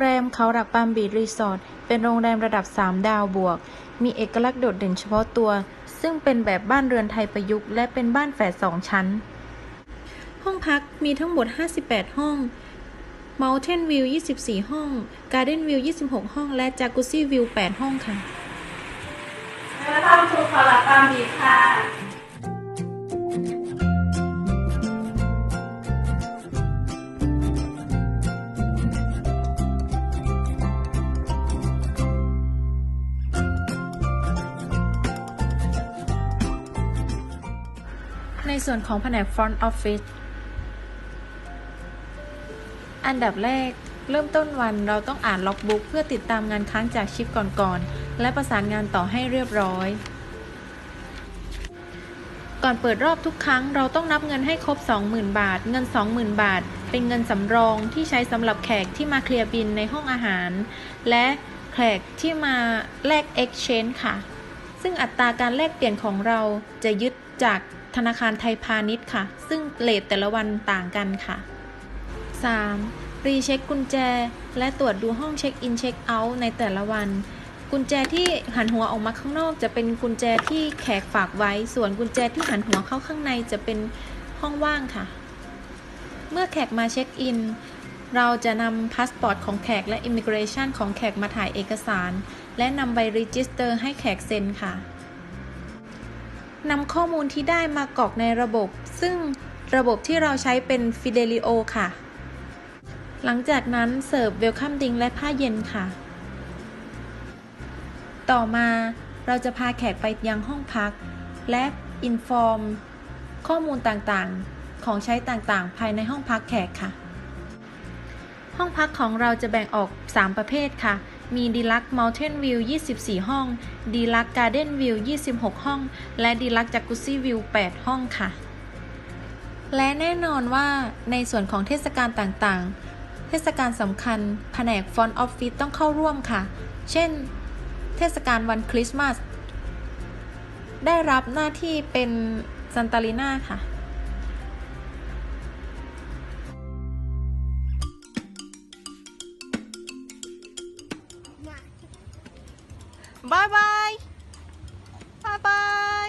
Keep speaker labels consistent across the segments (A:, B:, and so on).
A: แรมเขาหลักปามบีรีสอร์ทเป็นโรงแรมระดับ 3 ดาวบวก มีเอกลักษณ์โดดเด่นเฉพาะตัว ซึ่งเป็นแบบบ้านเรือนไทยประยุกต์และเป็นบ้านแฝด2ชั้น ห้องพักมีทั้งหมด 58 ห้อง Mountain View 24 ห้อง Garden View 26 ห้อง และ Jacuzzi View 8 ห้องค่ะ
B: แล้วทำถูกขอรับความดีค่ะ
A: ส่วนของแผนก Front Office อันดับแรก เริ่มต้นวันเราต้องอ่านล็อกบุ๊กเพื่อติดตามงานค้างจากชิปก่อนๆ และประสานงานต่อให้เรียบร้อย ก่อนเปิดรอบทุกครั้งเราต้องนับเงินให้ครบ 20,000 บาท เงิน 20,000 บาท เป็นเงินสำรองที่ใช้สำหรับแขกที่มาเคลียร์บินในห้องอาหาร และแขกที่มาแลก Exchange ค่ะ ซึ่งอัตราการแลกเปลี่ยนของเราจะยึดจาก ธนาคารไทยพาณิชย์ค่ะ ซึ่งเลทแต่ละวันต่างกันค่ะ 3. รีเช็คกุญแจ และตรวจดูห้องเช็คอินเช็คเอาท์ในแต่ละวัน กุญแจที่หันหัวออกมาข้างนอก จะเป็นกุญแจที่แขกฝากไว้ ส่วนกุญแจที่หันหัวเข้าข้างในจะเป็นห้องว่างค่ะ เมื่อแขกมาเช็คอิน เราจะนำพาสปอร์ตของแขกและอิมิเกรชันของแขกมาถ่ายเอกสาร และนำใบรีจิสเตอร์ให้แขกเซ็นค่ะ นำข้อมูลที่ได้มากรอกในระบบ ซึ่งระบบที่เราใช้เป็น Fidelio ค่ะ หลังจากนั้นเสิร์ฟเวลคัมดิงและผ้าเย็นค่ะ ต่อมาเราจะพาแขกไปยังห้องพัก และอินฟอร์มข้อมูลต่างๆ ของใช้ต่างๆ ภายในห้องพักแขกค่ะ ห้องพักของเราจะแบ่งออก 3 ประเภทค่ะ มีดีลัก Mountain View 24 ห้องดีลัก Garden View 26 ห้อง และดีลัก Jacuzzi View 8ห้องค่ะ และแน่นอนว่าในส่วนของเทศกาลต่างๆ เทศกาลสำคัญ แผนก Front Office ต้องเข้าร่วมค่ะ เช่น เทศกาลวันคริสต์มาสได้รับหน้าที่เป็นซันตาลิน่าค่ะ
B: บายบายบายบาย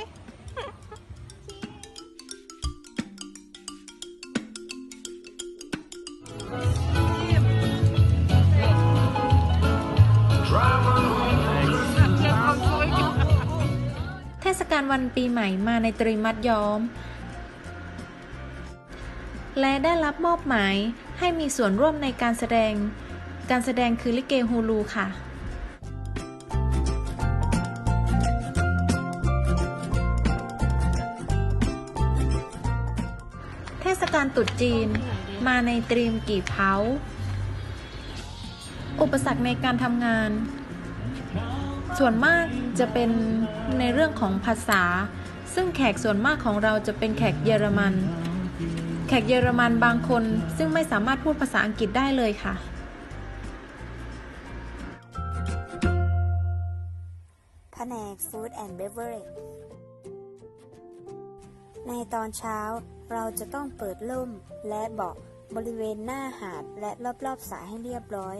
A: เทศกาลวันปีใหม่มาในตรีมัดย้อม และได้รับมอบหมายให้มีส่วนร่วมในการแสดง การแสดงคือลิเกฮูลูค่ะ ศกาลตรุษจีน มาในตรีมกี่เผา อุปสรรคในการทำงาน ส่วนมากจะเป็นในเรื่องของภาษา ซึ่งแขกส่วนมากของเราจะเป็นแขกเยอรมัน แขกเยอรมันบางคนซึ่งไม่สามารถพูดภาษาอังกฤษได้เลยค่ะ
C: แผนก Food and Beverage ในตอนเช้า เราจะต้องเปิดล่มและเบาะบริเวณหน้าหาดและรอบๆสระให้เรียบร้อย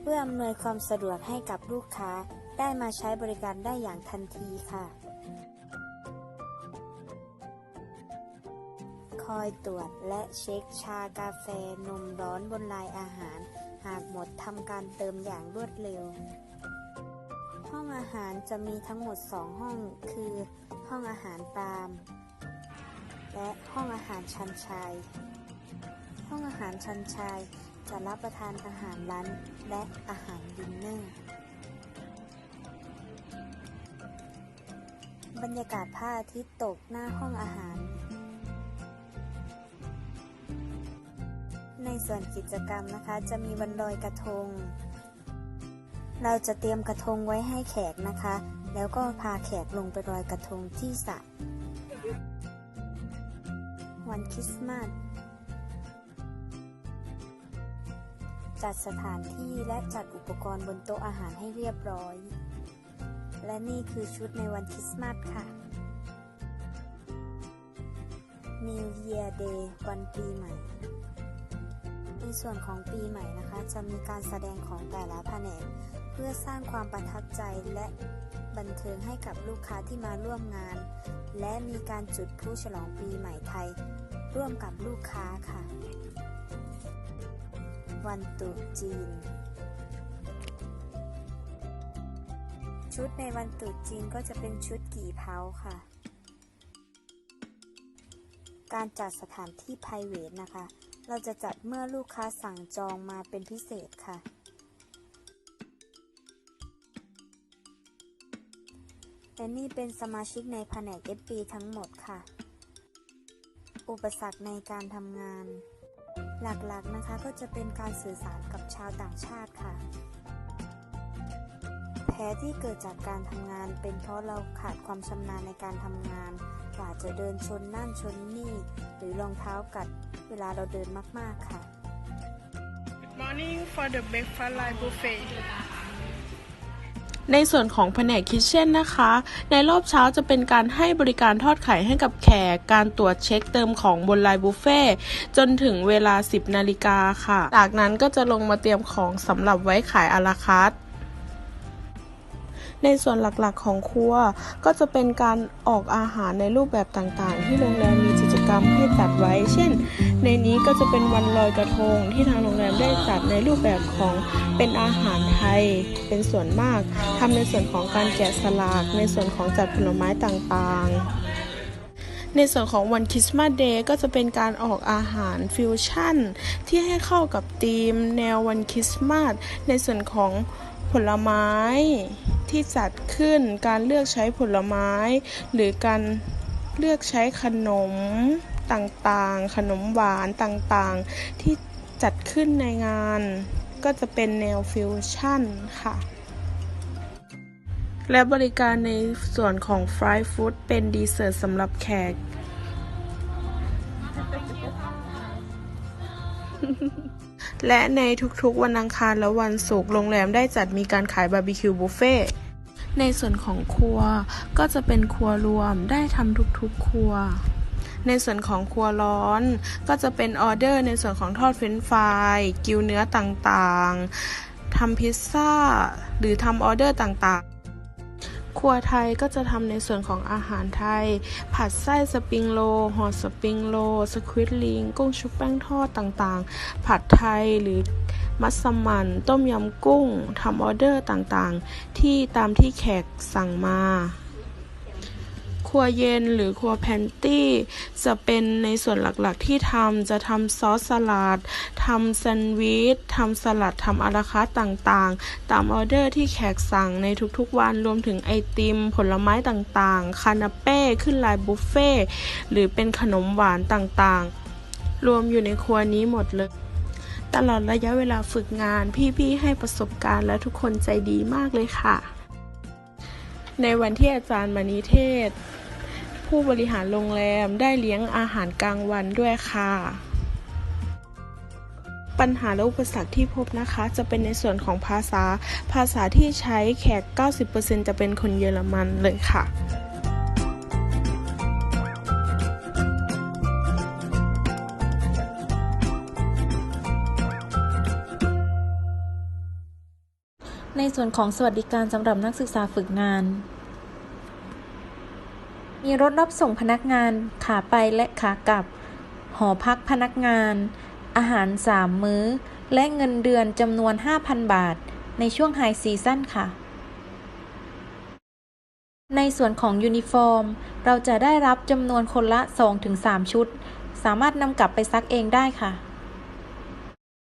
C: เพื่ออำนวยความสะดวกให้กับลูกค้าได้มาใช้บริการได้อย่างทันทีค่ะ คอยตรวจและเช็คชากาแฟนมร้อนบนลายอาหาร หากหมดทำการเติมอย่างรวดเร็ว ห้องอาหารจะมีทั้งหมด 2 ห้องคือ ห้องอาหารปาล์ม และห้องอาหารชันชาย ห้องอาหารชันชายจะรับประทานอาหารร้านและอาหารดินเนอร์ บรรยากาศพระอาทิตย์ตกหน้าห้องอาหาร ในส่วนกิจกรรมนะคะจะมีวันลอยกระทง เราจะเตรียมกระทงไว้ให้แขกนะคะ แล้วก็พาแขกลงไปลอยกระทงที่สระ วันคริสต์มาส จัดสถานที่และจัดอุปกรณ์บนโต๊ะอาหารให้เรียบร้อย และนี่คือชุดในวันคริสต์มาสค่ะ New Year Day วันปีใหม่ ในส่วนของปีใหม่นะคะ จะมีการแสดงของแต่ละแผนก เพื่อสร้างความประทับใจและบันเทิงให้กับลูกค้าที่มาร่วมงาน และมีการจุดพลุฉลองปีใหม่ไทย ร่วมกับลูกค้าค่ะ วันตรุษจีน ชุดในวันตรุษจีนก็จะเป็นชุดกี่เผาค่ะ การจัดสถานที่ private นะคะ เราจะจัดเมื่อลูกค้าสั่งจองมาเป็นพิเศษค่ะ และนี่เป็นสมาชิกในแผนก FB ทั้งหมดค่ะ อุปสรรคในการทำงาน หลักๆนะคะก็จะเป็นการสื่อสารกับชาวต่างชาติค่ะ แพ้ที่เกิดจากการทำงานเป็นเพราะเราขาดความชำนาญในการทำงาน กว่าจะเดินชนนั่นชนนี่ หรือรองเท้ากัดเวลาเราเดินมากๆค่ะ
B: Morning for the breakfast line buffet
D: ในส่วนของแผนกคิทเช่นนะคะ ในรอบเช้าจะเป็นการให้บริการทอดไข่ให้กับแขก การตรวจเช็คเติมของบนไลน์บุฟเฟ่จนถึงเวลา 10 นาฬิกาค่ะ จากนั้นก็จะลงมาเตรียมของสำหรับไว้ขายอาราคาร์ทในส่วนหลักๆของครัวก็จะเป็นการออกอาหารในรูปแบบต่างๆ ที่โรงแรมมีกิจ กรรมให้จัดไว้ เช่น ในนี้ก็จะเป็นวันลอยกระทงที่ทางโรงแรมได้จัดในรูปแบบของเป็นอาหารไทยเป็นส่วนมากทำในส่วนของการแกะสลักในส่วนของจัดผลไม้ต่างๆ ในส่วนของวันคริสต์มาสเดย์ก็จะเป็นการออกอาหารฟิวชั่น ที่ให้เข้ากับธีม แนววันคริสต์มาสในส่วนของผลไม้ที่จัดขึ้นการเลือกใช้ผลไม้ หรือการ เลือกใช้ขนมต่างๆ ขนมหวานต่างๆ ที่จัดขึ้นในงานก็จะเป็นแนวฟิวชั่นค่ะ และบริการในส่วนของฟรายฟู้ดเป็นดีเซอร์สำหรับแขก และในทุกๆวันอังคารและวันศุกร์โรงแรมได้จัดมีการขายบาร์บีคิวบุฟเฟ่ ในส่วนของครัวก็จะเป็นครัวรวมได้ทำทุกๆครัว ในส่วนของครัวร้อนก็จะเป็นออเดอร์ในส่วนของทอดเฟรนฟรายกิวเนื้อต่างๆทำพิซซ่า หรือทำออเดอร์ต่างๆครัวไทยก็จะทำในส่วนของอาหารไทย ผัดไส้สปริงโรลห่อสปริงโรลสควิตลิง กุ้งชุบแป้งทอดต่างๆ ผัดไทยหรือ มัสมั่นต้มยำกุ้งทำออเดอร์ต่างๆ ที่ตามที่แขกสั่งมาครัวเย็นหรือครัวแพนตี้ จะเป็นในส่วนหลักๆที่ทำจะทำซอสสลัดทำแซนด์วิชทำสลัดทำอาราคาร์ทต่างๆ ตามออเดอร์ที่แขกสั่งในทุกๆวันรวมถึงไอติม ผลไม้ต่างๆ คานาเป้ ขึ้นลายบุฟเฟ่หรือเป็นขนมหวานต่างๆ รวมอยู่ในครัวนี้หมดเลย ตลอดระยะเวลาฝึกงาน พี่ๆให้ประสบการณ์และทุกคนใจดีมากเลยค่ะ ในวันที่อาจารย์มานิเทศ ผู้บริหารโรงแรมได้เลี้ยงอาหารกลางวันด้วยค่ะ ปัญหาและอุปสรรคที่พบนะคะ จะเป็นในส่วนของภาษา ภาษาที่ใช้แขก 90%จะเป็นคนเยอรมันเลยค่ะ
A: ในส่วนของสวัสดิการสำหรับนักศึกษาฝึกงาน มีรถรับส่งพนักงานขาไปและขากลับ หอพักพนักงาน อาหาร3มื้อ และเงินเดือนจำนวน 5,000 บาท ในช่วงไฮซีซั่นค่ะ ในส่วนของยูนิฟอร์ม เราจะได้รับจำนวนคนละ 2-3 ชุด สามารถนำกลับไปซักเองได้ค่ะ